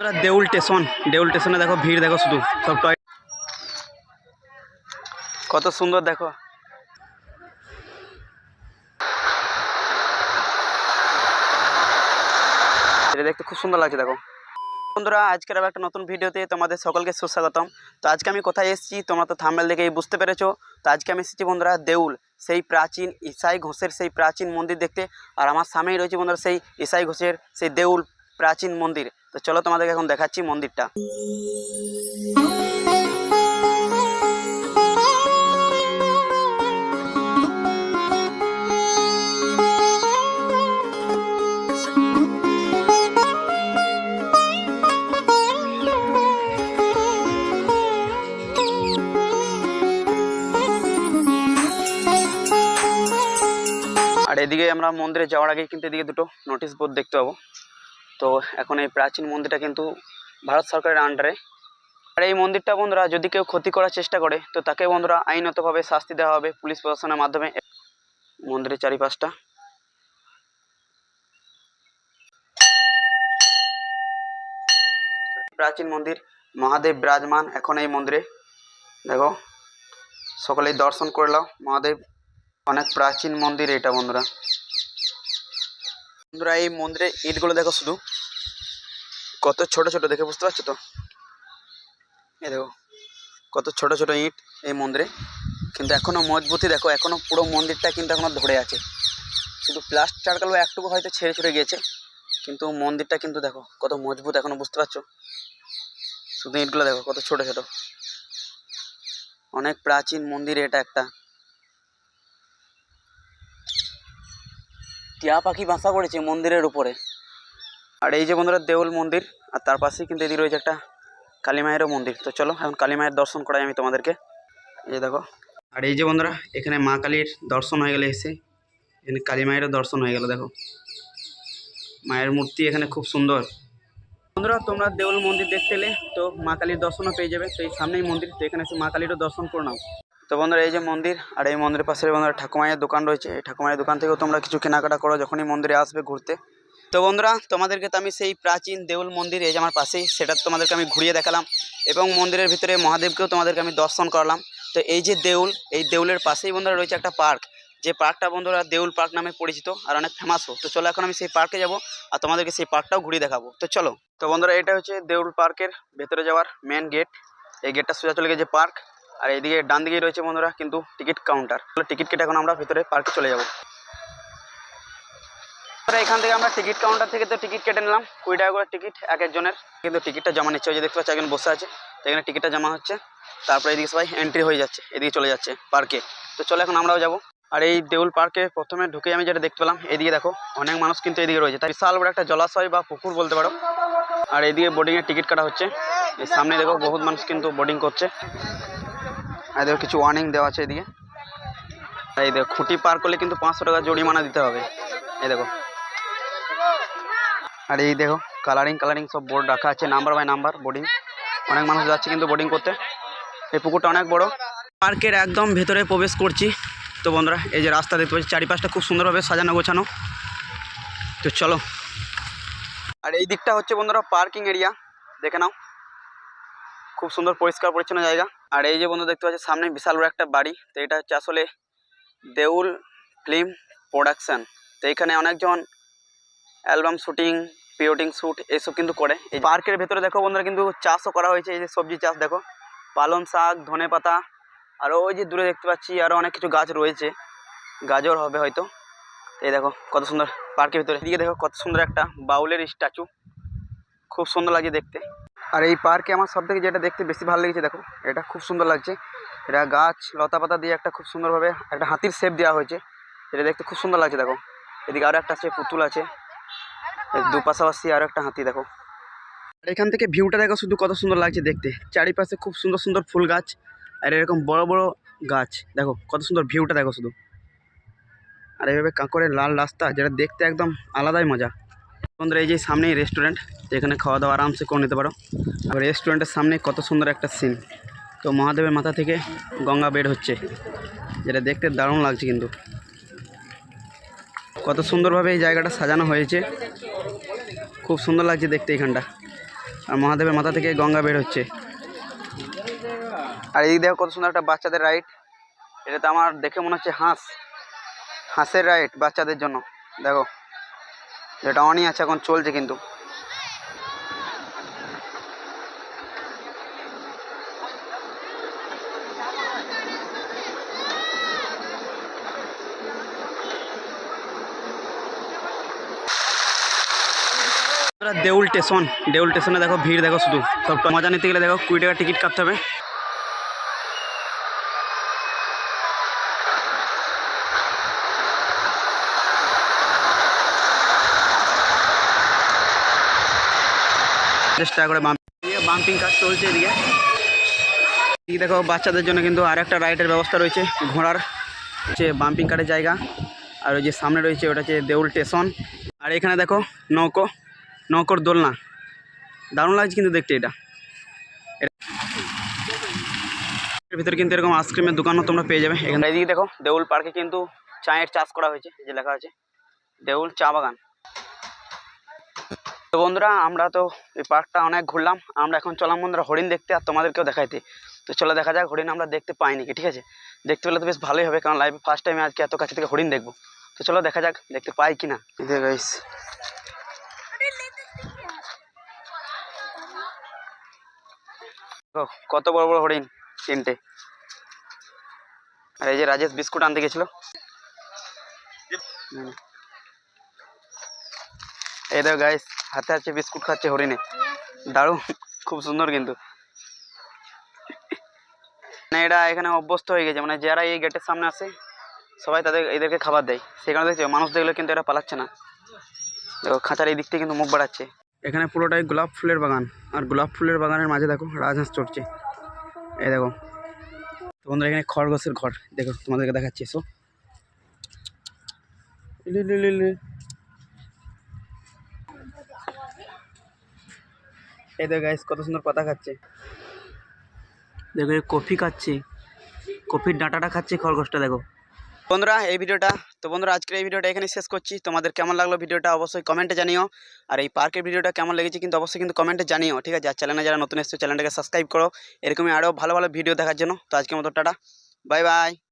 দেউল station, দেউল স্টেশনে দেখো ভিড়, দেখো শুধু সব টয় কত সুন্দর দেখো। এটা দেখতে খুব সুন্দর লাগছে, দেখো। বন্ধুরা, আজকের আবার একটা নতুন ভিডিওতে তোমাদের সকলকে সুস্বাগতম। তো আজকে আমি কোথায় এসেছি, তোমরা তো থাম্বেল দেখেই বুঝতে পেরেছ। তো আজকে আমি এসেছি, বন্ধুরা, দেউল, সেই প্রাচীন ইসাই ঘোষের সেই প্রাচীন মন্দির দেখতে। আর আমার সামনেই রয়েছে, বন্ধুরা, সেই ইসাই ঘোষের সেই দেউল প্রাচীন মন্দির। তো চলো তোমাদেরকে এখন দেখাচ্ছি মন্দিরটা। আর এদিকে আমরা মন্দিরে যাওয়ার আগে কিন্তু এদিকে দুটো নোটিশ বোর্ড দেখতে পাবো। তো এখন এই প্রাচীন মন্দিরটা কিন্তু ভারত সরকারের আন্ডারে আর এই মন্দিরটা বন্ধুরা, যদি কেউ ক্ষতি করার চেষ্টা করে, তো তাকে বন্ধুরা আইনতভাবে শাস্তি দেওয়া হবে পুলিশ প্রশাসনের মাধ্যমে। মন্দিরের চারিপাশটা। প্রাচীন মন্দির, মহাদেব বিরাজমান এখন এই মন্দিরে। দেখো, সকলেই দর্শন করলাম মহাদেব, অনেক প্রাচীন মন্দির এটা বন্ধুরা। বন্ধুরা, এই মন্দিরে ইটগুলো দেখো শুধু। কত ছোট ছোট দেখে বুঝতে পারছ তো? এই দেখো, কত ছোট ছোট ইট এই মন্দিরে। কিন্তু এখনও মজবুতি দেখো, এখনও পুরো মন্দিরটা কিন্তু এখনও ধরে আছে। শুধু প্লাস্টারগুলো একটুকু হয়তো ছেড়ে ছুড়ে গিয়েছে, কিন্তু মন্দিরটা কিন্তু দেখো, কত মজবুত এখনও বুঝতে পারছ? শুধু ইটগুলো দেখো, কত ছোট ছোট। অনেক প্রাচীন মন্দির এটা একটা। টিয়া পাখি বাসা করেছে মন্দিরের উপরে। আর এই যে বন্ধুরা দেউল মন্দির, আর তার পাশেই কিন্তু এদিকে রয়েছে একটা কালী মায়েরও মন্দির। তো চলো, এখন কালী মায়ের দর্শন করাই আমি তোমাদেরকে। এই দেখো। আর এই যে বন্ধুরা, এখানে মা কালীর দর্শন হয়ে গেলে এসে। এখানে কালী মায়েরও দর্শন হয়ে গেল, দেখো। মায়ের মূর্তি এখানে খুব সুন্দর। বন্ধুরা, তোমরা দেউল মন্দির দেখতে এলে তো মা কালীর দর্শনও পেয়ে যাবে। তো এই সামনেই মন্দির, তো এখানে এসে মা কালীরও দর্শন করে নাও। তো বন্ধুরা, এই যে মন্দির, আর এই মন্দিরের পাশে বন্ধুরা ঠাকুমায়ের দোকান রয়েছে। এই ঠাকুমায়ের দোকান থেকেও তোমরা কিছু কেনাকাটা করো, যখনই মন্দিরে আসবে ঘুরতে। তো বন্ধুরা, তোমাদেরকে তো আমি সেই প্রাচীন দেউল মন্দির, এই যে আমার পাশেই, সেটা তোমাদেরকে আমি ঘুরিয়ে দেখালাম এবং মন্দিরের ভিতরে মহাদেবকেও তোমাদেরকে আমি দর্শন করালাম। তো এই যে দেউল, এই দেউলের পাশেই বন্ধুরা রয়েছে একটা পার্ক। যে পার্কটা বন্ধুরা দেউল পার্ক নামে পরিচিত আর অনেক ফেমাসও তো চলো এখন আমি সেই পার্কে যাব আর তোমাদেরকে সেই পার্কটাও ঘুরিয়ে দেখাবো। তো চলো, তো বন্ধুরা এটা হচ্ছে দেউল পার্কের ভেতরে যাওয়ার মেন গেট এই গেটটা সোজা চলে গেছে পার্ক। আর এইদিকে ডান দিকেই রয়েছে বন্ধুরা কিন্তু টিকিট কাউন্টার টিকিট কেটে এখন আমরা ভিতরে পার্কে চলে যাব। এখান থেকে আমরা টিকিট কাউন্টার থেকে তো টিকিট কেটে নিলাম। কুড়ি টাকা করে টিকিট, এক একজনের। কিন্তু টিকিটটা জমা নিচ্ছে, ওই যে দেখতে পাচ্ছি, একজন বসে আছে। তো এখানে টিকিটটা জমা হচ্ছে। তারপরে এদিকে সবাই এন্ট্রি হয়ে যাচ্ছে, এদিকে চলে যাচ্ছে পার্কে তো চলো এখন আমরাও যাব। আর এই দেউল পার্কে প্রথমে ঢুকে আমি যেটা দেখতে পেলাম, এদিকে দেখো, অনেক মানুষ কিন্তু এদিকে রয়েছে। তাই বিশাল বড় একটা জলাশয় বা পুকুর বলতে পারো। আর এইদিকে বোর্ডিংয়ের টিকিট কাটা হচ্ছে। এই সামনে দেখো, বহুত মানুষ কিন্তু বোর্ডিং করছে। আর দেখো, কিছু ওয়ার্নিং দেওয়া আছে এদিকে। এই দেখো, খুঁটি পার করলে কিন্তু পাঁচশো টাকা জরিমানা দিতে হবে। এই দেখো। আর এই দেখো কালারিং কালারিং সব বোর্ড রাখা আছে নাম্বার বাই নাম্বার বোর্ডিং অনেক মানুষ যাচ্ছে কিন্তু বোর্ডিং করতে। এই পুকুরটা অনেক বড়। পার্কের একদম ভেতরে প্রবেশ করছি। তো বন্ধুরা, এই যে রাস্তা দেখতে পাচ্ছি, চারিপাশটা খুব সুন্দরভাবে সাজানো গোছানো। তো চলো। আর এই দিকটা হচ্ছে বন্ধুরা পার্কিং এরিয়া দেখে নাও। খুব সুন্দর পরিষ্কার পরিচ্ছন্ন জায়গা। আর এই যে বন্ধু দেখতে পাচ্ছি, সামনে বিশাল বড় একটা বাড়ি। তো এটা হচ্ছে আসলে দেউল ফিল্ম প্রোডাকশান তো এখানে অনেকজন অ্যালবাম শ্যুটিং ওয়েডিং শ্যুট এইসব কিন্তু করে। এই পার্কের ভেতরে দেখো বন্ধুরা কিন্তু চাষও করা হয়েছে, এই যে সবজি চাষ দেখো। পালং শাক, ধনে পাতা, আর ওই যে দূরে দেখতে পাচ্ছি আরও অনেক কিছু গাছ রয়েছে। গাজর হবে হয়তো। এই দেখো কত সুন্দর পার্কের ভিতরে। এদিকে দেখো কত সুন্দর একটা বাউলের স্ট্যাচু। খুব সুন্দর লাগছে দেখতে। আর এই পার্কে আমার সব থেকে যেটা দেখতে বেশি ভালো লেগেছে দেখো, এটা খুব সুন্দর লাগছে। এটা গাছ লতা পাতা দিয়ে একটা খুব সুন্দরভাবে একটা হাতির শেপ দেওয়া হয়েছে। এটা দেখতে খুব সুন্দর লাগছে দেখো। এদিকে আরও একটা আছে, পুতুল আছে। দু পাশাপাশি আরও একটা হাতি দেখো। আর এখান থেকে ভিউটা দেখো শুধু কত সুন্দর লাগছে দেখতে। চারিপাশে খুব সুন্দর সুন্দর ফুল গাছ আর এরকম বড় বড় গাছ। দেখো কত সুন্দর ভিউটা দেখো শুধু। আর এইভাবে কাঁকড়ের লাল রাস্তা যেটা দেখতে একদম আলাদাই মজা। বন্ধুরা এই যে সামনেই রেস্টুরেন্ট যেখানে খাওয়া দাওয়া আরামসে করে নিতে পারো। আর রেস্টুরেন্টের সামনে কত সুন্দর একটা সিন তো মহাদেবের মাথা থেকে গঙ্গা বের হচ্ছে যেটা দেখতে দারুণ লাগছে কিন্তু। কত সুন্দরভাবে এই জায়গাটা সাজানো হয়েছে। খুব সুন্দর লাগছে দেখতে এখানটা। আর মহাদেবের মাথা থেকে গঙ্গা বের হচ্ছে। আর এই দেখো কত সুন্দর একটা বাচ্চাদের রাইড এটা তো আমার দেখে মনে হচ্ছে হাঁস। হাঁসের রাইড বাচ্চাদের জন্য। দেখো, এটা অনই আছে এখন চলছে কিন্তু। এবার দেউল স্টেশন, দেউল স্টেশনে দেখো ভিড়, দেখো শুধু। সব মজা নিতে গেলে দেখো কুড়ি টাকা টিকিট কাটতে হবে। করে বাম্প কাজ চলছে এদিকে। দেখো বাচ্চাদের জন্য কিন্তু আর একটা রাইডের ব্যবস্থা রয়েছে, ঘোড়ার। হচ্ছে বাম্পিং কারের জায়গা। আর ওই যে সামনে রয়েছে, ওটা হচ্ছে দেউল স্টেশন। আর এখানে দেখো নৌকো। নৌকোর দোলনা। দারুণ লাগছে কিন্তু দেখতে এটা। এর ভিতরে কিন্তু এরকম আইসক্রিমের দোকানও তোমরা পেয়ে যাবে। এখানে এদিকে দেখো দেউল পার্কে কিন্তু চায়ের চাষ করা হয়েছে যে লেখা আছে দেউল চা বাগান। তো বন্ধুরা আমরা তো এই পার্কটা অনেক ঘুরলাম আমরা এখন চলাম বন্ধুরা হরিণ দেখতে আর তোমাদেরকেও দেখাইতে। তো চলো দেখা যাক হরিণ আমরা দেখতে পাইনি কি ঠিক আছে? দেখতে পেলে তো বেশ ভালোই হবে কারণ লাইভে ফার্স্ট টাইমে আজকে এত কাছে থেকে হরিণ দেখব। তো চলো দেখা যাক দেখতে পাই কি না গাইস দেখো, কত বড় বড় হরিণ? তিনটে। আর এই যে রাজেশ বিস্কুট আনতে গেছিল? এই দেখো গাইস হাতে হাতে বিস্কুট, খাচ্ছে হরিণে। দারুণ, খুব সুন্দর কিন্তু। মানে এটা এখানে অভ্যস্ত হয়ে গেছে মানে যারা এই গেটের সামনে আসে সবাই তাদের এদেরকে খাবার দেয়। সেখানে দেখছ, মানুষ দেখলে কিন্তু এটা পালাচ্ছে না। দেখো, খাঁচার এই দিক থেকে কিন্তু মুখ বাড়াচ্ছে। এখানে পুরোটাই গোলাপ ফুলের বাগান। আর গোলাপ ফুলের বাগানের মাঝে দেখো রাজহাঁস চড়ছে। এই দেখো। তো বন্ধুরা, এখানে খরগোশের ঘর। দেখো, তোমাদেরকে দেখাচ্ছি, এসো। এই দেখো গাইস কত সুন্দর পাতা খাচ্ছে। দেখো কফি খাচ্ছে। কফির ডাঁটাটা খাচ্ছে খরগোশটা, দেখো। বন্ধুরা, এই ভিডিওটা, তো বন্ধুরা, আজকের এই ভিডিওটা এখানে শেষ করছি। তোমাদের কেমন লাগল ভিডিওটা অবশ্যই কমেন্টে জানিও। আর এই পার্কের ভিডিওটা কেমন লেগেছে কিন্তু অবশ্যই কিন্তু কমেন্টে জানিও, ঠিক আছে? আর চ্যানেলে যারা নতুন এসছো চ্যানেলটাকে সাবস্ক্রাইব করো। এরকমই আরও ভালো ভালো ভিডিও দেখার জন্য। তো আজকের মতো টাটা। Bye bye